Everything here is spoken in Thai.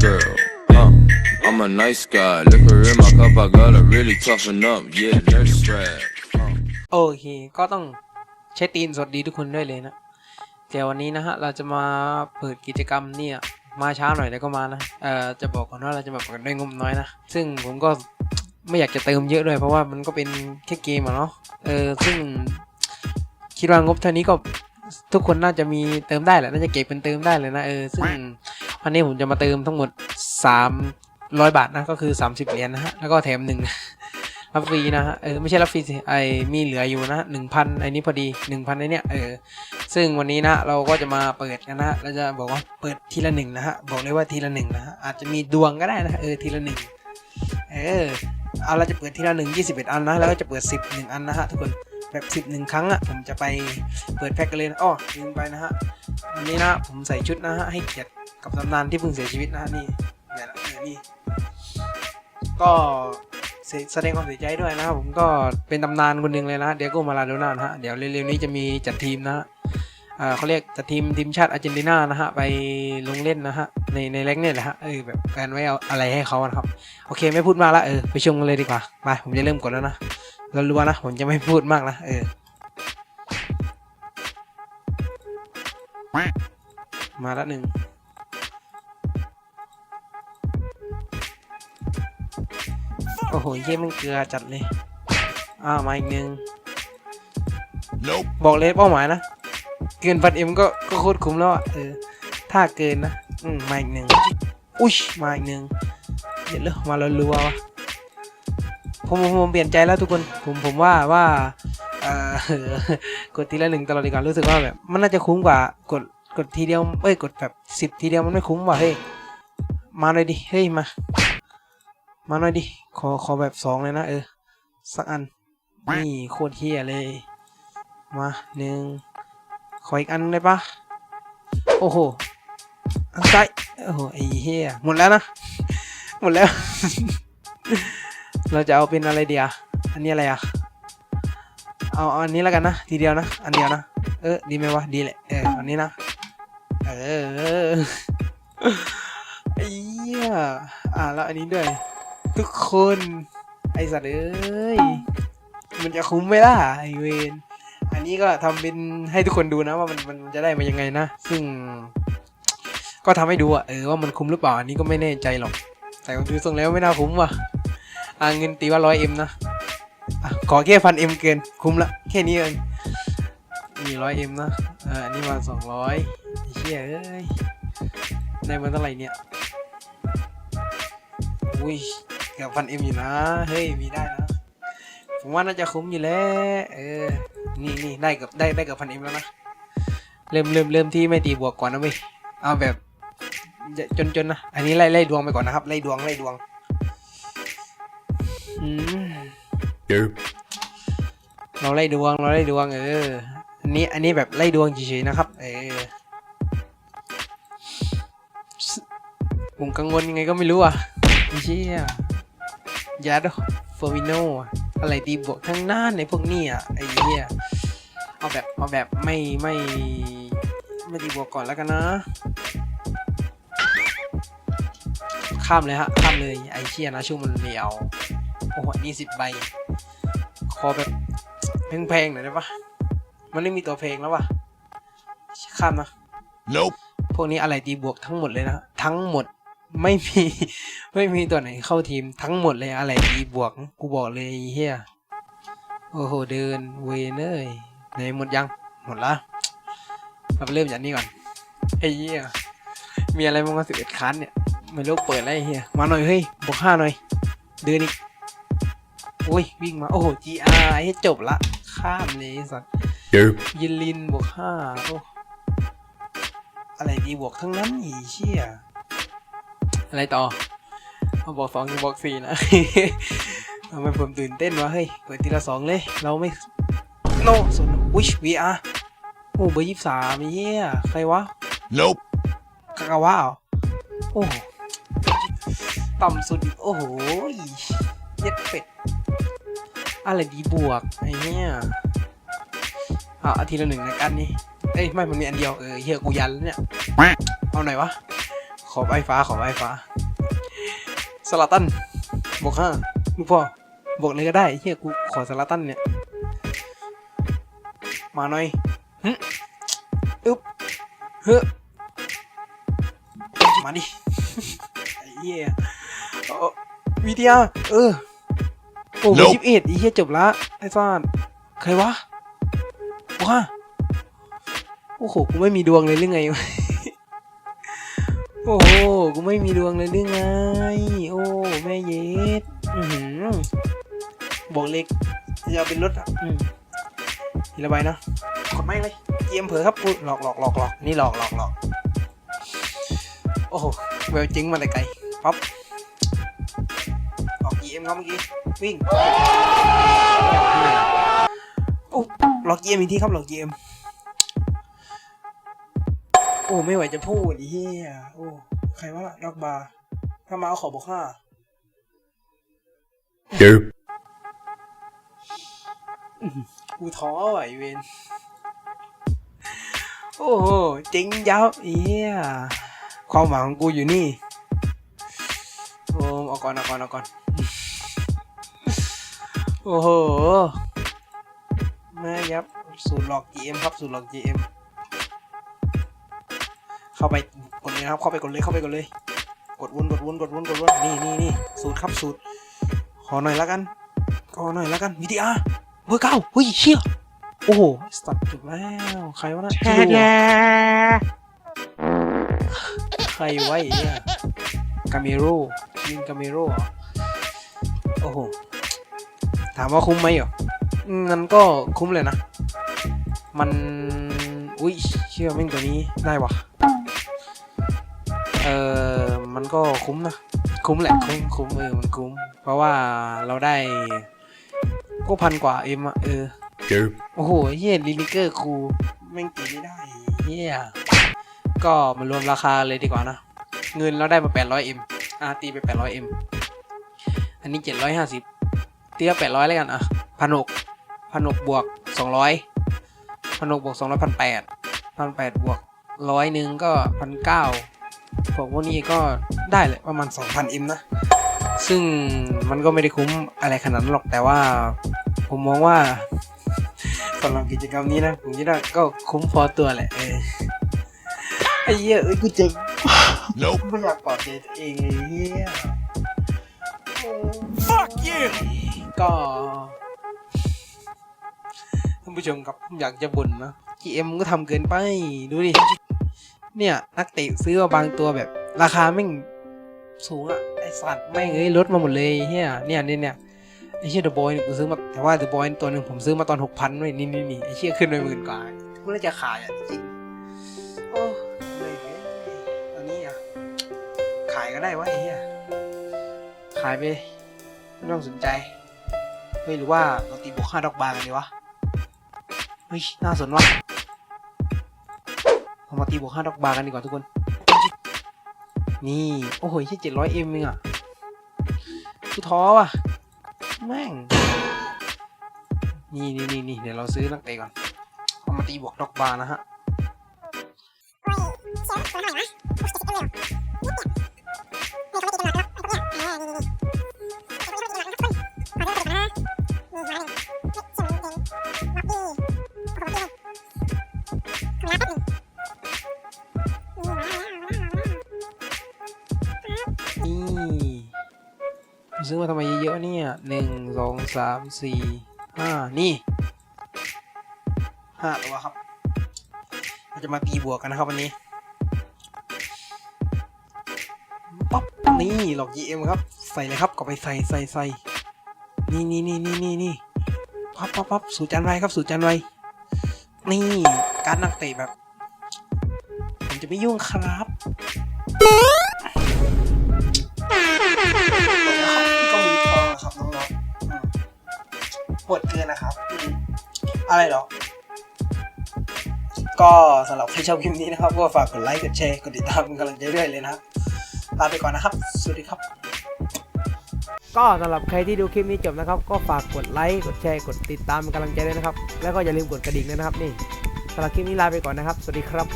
girl. Uh, I'm a nice guy. Liquor in my cup, I gotta really toughen up. Yeah, nurse strap. โอเค ก็ต้องใช้ตีนสวัสดีทุกคนด้วยเลยนะเดี๋ยววันนี้นะฮะ เราจะมาเปิดกิจกรรมเนี่ย มาช้าหน่อยแต่ก็มานะ เอ่อ จะบอกก่อนว่าเราจะมาเปิดด้วยงบน้อยนะ ซึ่งผมก็ไม่อยากจะเติมเยอะด้วย เพราะว่ามันก็เป็นแค่เกมอะเนาะ เออ ซึ่งคิดว่างบเท่านี้ก็ทุกคนน่าจะมีเติมได้แหละ น่าจะเก็บเป็นเติมได้เลยนะ เออ ซึ่ง วันนี้ผมจะมาเติมทั้งหมด 300 บาทนะก็คือ 30เหรียญนะฮะแล้วก็แถมหนึ่งรับฟรีนะฮะเออไม่ใช่รับฟรีสิไอมีเหลืออยู่นะหนึ่งพันไอนี้พอดีหนึ่งพันไอเนี้ยเออซึ่งวันนี้นะเราก็จะมาเปิดกันนะฮะเราจะบอกว่าเปิดทีละหนึ่งนะฮะบอกเลยว่าทีละหนึ่งนะฮะอาจจะมีดวงก็ได้นะเออทีละหนึ่งเออเอาเราจะเปิดทีละหนึ่งยี่สิบเอ็ดอันนะแล้วก็จะเปิดสิบหนึ่งอันนะฮะทุกคนแบบสิบหนึ่งครั้งอะผมจะไปเปิดแพ็กกันเลยนะอ้อลืมไปนะฮะวันนี้นะผมใส่ชุดนะฮะให้เกียรติ กับตำนานที่เพิ่งเสียชีวิตนะฮะนี่เนี่ยนะเนี่ยนี่ก็แสดงความเสียใจด้วยนะครับผมก็เป็นตำนานคนหนึ่งเลยนะเดียโกมาลาโดน่านะฮะเดี๋ยวเร็วๆนี้จะมีจัดทีมนะฮะเขาเรียกจัดทีมทีมชาติอาร์เจนตินานะฮะไปลงเล่นนะฮะในในเล็กเนี่ยแหละฮะเออแบบแฟนไว้เอาอะไรให้เขานะครับโอเคไม่พูดมากละเออไปชมกันเลยดีกว่าไปผมจะเริ่มกดแล้วนะรัวๆนะผมจะไม่พูดมากนะเออมาละหนึ่ง โอ้โหเยี่ยมันเกลือจัดเลยอ่ามาอีกหนึ่ง Nope. บอกเลยเป้าหมายนะ เกินพันเอ็มก็ก็โคตรคุ้มแล้วอะเออถ้าเกินนะอืมมาอีกหนึ่งอุ้ยมาอีกหนึ่งเดี๋ยวเลยมารัวๆวะผมผมผมเปลี่ยนใจแล้วทุกคนผมผมว่าว่าเอ่อกดทีละหนึ่งตลอดดีกว่ารู้สึกว่าแบบ มันน่าจะคุ้มกว่ากดกดทีเดียวเอ้ยกดแบบสิบทีเดียวมันไม่คุ้มว่ะเฮ้ยมาเลยดิเฮ้ยมา มาหน่อยดิ ขอขอแบบสองเลยนะ เออ สักอัน นี่โคตรเฮียเลย มาหนึ่งขออีกอันได้ปะโอ้โห อันซ้ายโอ้โห ไอ้เฮียหมดแล้วนะ หมดแล้ว เราจะเอาเป็นอะไรเดียอันนี้อะไรอะเอาอันนี้แล้วกันนะ ทีเดียวนะ อันเดียวนะ เออ ดีไหมวะ ดีแหละ เออ อันนี้นะ เออไอ้เหี้ยอ่าแล้วอันนี้ด้วย ทุกคน ไอสัตว์เอ้ย มันจะคุ้มไหมล่ะไอเวนอันนี้ก็ทำเป็นให้ทุกคนดูนะว่ามันมันจะได้มายังไงนะ ซึ่ง ก็ทำให้ดูอะเออว่ามันคุ้มหรือเปล่าอันนี้ก็ไม่แน่ใจหรอก แต่ดูทรงแล้วไม่น่าคุ้มว่ะอ่าเงินตีว่าร้อยเอ็มนะอะขอแค่พันเอ็มเกินคุ้มละแค่นี้เองมีร้อยเอ็มนะเอออันนี้มาสองร้อยเชี่ยเอ้ยได้มาเท่าไหร่เนี่ยอุ้ย กือบพันเอ็มอยู่นะ เฮ้ย มีได้นะ ผมว่าน่าจะคุ้มอยู่แล้ว เออ นี่นี่ได้เกือบได้ได้เกือบพันเอ็มแล้วนะ เริ่มเริ่มเริ่มที่ไม่ตีบวกก่อนนะเว้ย เอาแบบจนจนๆนะ อันนี้ไล่ไล่ดวงไปก่อนนะครับ ไล่ดวงไล่ดวง อืม Derp. เราไล่ดวงเราไล่ดวง เออ อันนี้อันนี้แบบไล่ดวงเฉยๆนะครับ เออผมกังวลยังไงก็ไม่รู้อะไม่เชี่ย ยาดเฟอร์มิโนอะไรตีบวกทั้งนั้นในพวกนี้อะไอ้เหี้ยเอาแบบเอาแบบไม่ไม่ไม่ตีบวกก่อนแล้วกันนะ ข้ามเลยฮะข้ามเลยไอ้เชี่ยนะช่วงมันเหนียวโอ้โหนี่สิบใบขอแบบแพงๆหน่อยได้ปะมันไม่มีตัวเพลงแล้ววะข้ามนะ Nope. พวกนี้อะไรตีบวกทั้งหมดเลยนะ ทั้งหมด ไม่มีไม่มีตัวไหนเข้าทีมทั้งหมดเลยอะไรตีบวก กูบอกเลยไอ้เฮียโอ้โห เดินเวนเอ้ยไหนหมดยัง หมดละเราเริ่มจากนี้ก่อนไอ้เฮียมีอะไรบ้างวะสิบเอ็ดคันเนี่ยไม่รู้เปิดแล้วไอ้เฮียมาหน่อยเฮ้ยบวกห้าหน่อย เดินอีกโอ้ยวิ่งมา โอ้โห GR ให้จบละ ข้ามเลยไอ้สัส Derp. ยินลินบวกห้าโอ้อะไรดีบวกทั้งนั้นอีเชี่ย อะไรต่อเอาบอกสองยังบอกสี่นะทำไมผมตื่นเต้นวะเฮ้ยเปิดทีละสองเลย เราไม่โนสนวิชวีอาร์โอ้เบอร์ยี่สามเฮียใครวะ Nope. กากาวะเหรอโอ้ต่ำสุดอีกโอ้โหเย็ดเป็ดอะไรดีบวกไอ้เนี่ยอะอาทีละหนึ่งในกันนี่เอ้ยไม่มันมีอันเดียวเออเฮียกูยันแล้วเนี่ยเอาหน่อยวะ ขขอไฟฟ้าขอไฟฟ้าสลาตันบอกห้าลูกพ่อบอกเลยก็ได้เฮียกูขอสลาตันเนี่ย มาหน่อยหึอึ๊บเฮ้อมาดิไอ้เหี้ยเอาวิทยาเออ โอ้ Nope ยี่สิบเอ็ดไอ้เหี้ยจบละไอ้ซ่านใครวะว้าโอ้โห กูไม่มีดวงเลยหรือไงวะโอ้โห กูไม่มีดวงเลยหรือไง โอ้ แม่เย็ดอือหือบอกเล็กจะเอาเป็นรถอะอืมทีละใบนะกดไม่เลยเกมเผลอครับอุ๊ยหลอกหลอกหลอกหลอกนี่หลอกหลอกหลอกโอ้โหเวลจริงมาแต่ไกลปั๊บออกเกมครับเมื่อกี้ วิ่งโอ้หลอกเกมอีกทีครับหลอกเกมโอ้ไม่ไหวจะพูดไอ้เหี้ยโอ้ใครวะล่ะดอกบาร์ถ้ามาเอาขอบอกห้า Derp. กูท้อว่ะไอเวนโอ้โหเจ๋งยับเอียความหวังของกูอยู่นี่โอ้เอาก่อนเอาก่อนเอาก่อนโอ้โหแม่ยับสูตรหลอก GM ครับสูตรหลอก GM เข้าไปกดเลยนะครับ เข้าไปกดเลย เข้าไปกดเลย กดวน กดวน กดวน กดวน นี่นี่นี่สูตรครับสูตร ขอหน่อยแล้วกัน ขอหน่อยแล้วกันวิดีอาร์เบอร์เก้าเฮ้ยเชี่ยโอ้โหสตัดจบแล้ว ใครวะนะชิโร่ใครไวะไอ้เนี่ยกาเมโร่ยิงกาเมโร่เหรอโอ้โห ถามว่าคุ้มไหมเหรออืมงั้นก็คุ้มเลยนะ มัน อุ้ยเชื่อแม่งตัวนี้ได้วะ เออมันก็คุ้มนะ คุ้มแหละ คุ้มคุ้มเออมันคุ้ม เพราะว่าเราได้ก็พันกว่าเอ็มอะเออ Derp. โอ้โหเฮียลิลิเกอร์ครูแม่งตีไม่ได้เฮียก็มารวมราคาเลยดีกว่านะ เงินเราได้มา 800M อะตีไป 800M อันนี้ 750ตีก็800 แล้วกันอะพันหกพันหกบวก 200พันหกบวก200พันแปดพันแปดบวกร้อยหนึ่งก็พันเก้า พวกพวกนี้ก็ได้เลยประมาณ 2,000M นะ ซึ่งมันก็ไม่ได้คุ้มอะไรขนาดนั้นหรอกแต่ว่า ผมมองว่าสำหรับกิจกรรมนี้นะผมคิดว่าก็คุ้มพอตัวแหละเออไอ้เหี้ยเอ้ยกูเจ็บ Nope. ไม่อยากปลอบใจตัวเองไอ้เหี้ย Fuck you. ก็ท่านผู้ชมครับผมอยากจะบ่นนะ GM ก็ทำเกินไป ดูดิ เนี่ย นักเตะซื้อมาบางตัวแบบ ราคาแม่งสูงอะไอสัตว์แม่งเอ้ยลดมาหมดเลยเฮียเนี่ยเนี่ยเนี่ยไอเชี่ยเดอะบอยเนี่ยกูซื้อมาแต่ว่าเดอะบอยตัวหนึ่งผมซื้อมาตอนหกพันเว้ยนี่นี่นี่ไอเชี่ยขึ้นไปหมื่นกว่ากูน่าจะขายอะจริงโอ้เลยเว้ยตอนนี้อะขายก็ได้วะไอเฮียขายไปไม่ต้องสนใจเฮ้ยหรือว่าเราตีบวกห้าดอกบาร์กันดีวะเฮ้ยน่าสนวะ มาตีบวกห้าดอกบาร์กันดีกว่าทุกคน นี่ โอ้โหแค่เจ็ดร้อยเอ็มเองอะกูท้อว่ะ แม่ง นี่นี่นี่นี่เดี๋ยวเราซื้อนักเตะก่อน เอามาตีบวกดอกบาร์นะฮะนี่ นี่ซื้อมาทำไมเยอะๆเนี่ยหนึ่งสองสามสี่ห้านี่ห้าตัวครับเราจะมาตีบวกกันนะครับวันนี้ปั๊บนี่หลอก GM ครับ ใส่เลยครับก็ไปใส่ใส่ใส่นี่นี่นี่นี่นี่นี่ปั๊บปั๊บปั๊บสูตรจันไรครับสูตรจันไรนี่การนักเตะแบบ ผมจะไม่ยุ่งครับ ปวดเกินนะครับ อะไรหรอ ก็สำหรับใครชอบคลิปนี้นะครับ ก็ฝากกดไลค์กดแชร์กดติดตามกำลังใจด้วยเลยนะครับลาไปก่อนนะครับ สวัสดีครับ ก็สำหรับใครที่ดูคลิปนี้จบนะครับ ก็ฝากกดไลค์กดแชร์กดติดตามเป็นกำลังใจด้วยนะครับ แล้วก็อย่าลืมกดกระดิ่งด้วยนะครับนี่สำหรับคลิปนี้ลาไปก่อนนะครับ สวัสดีครับ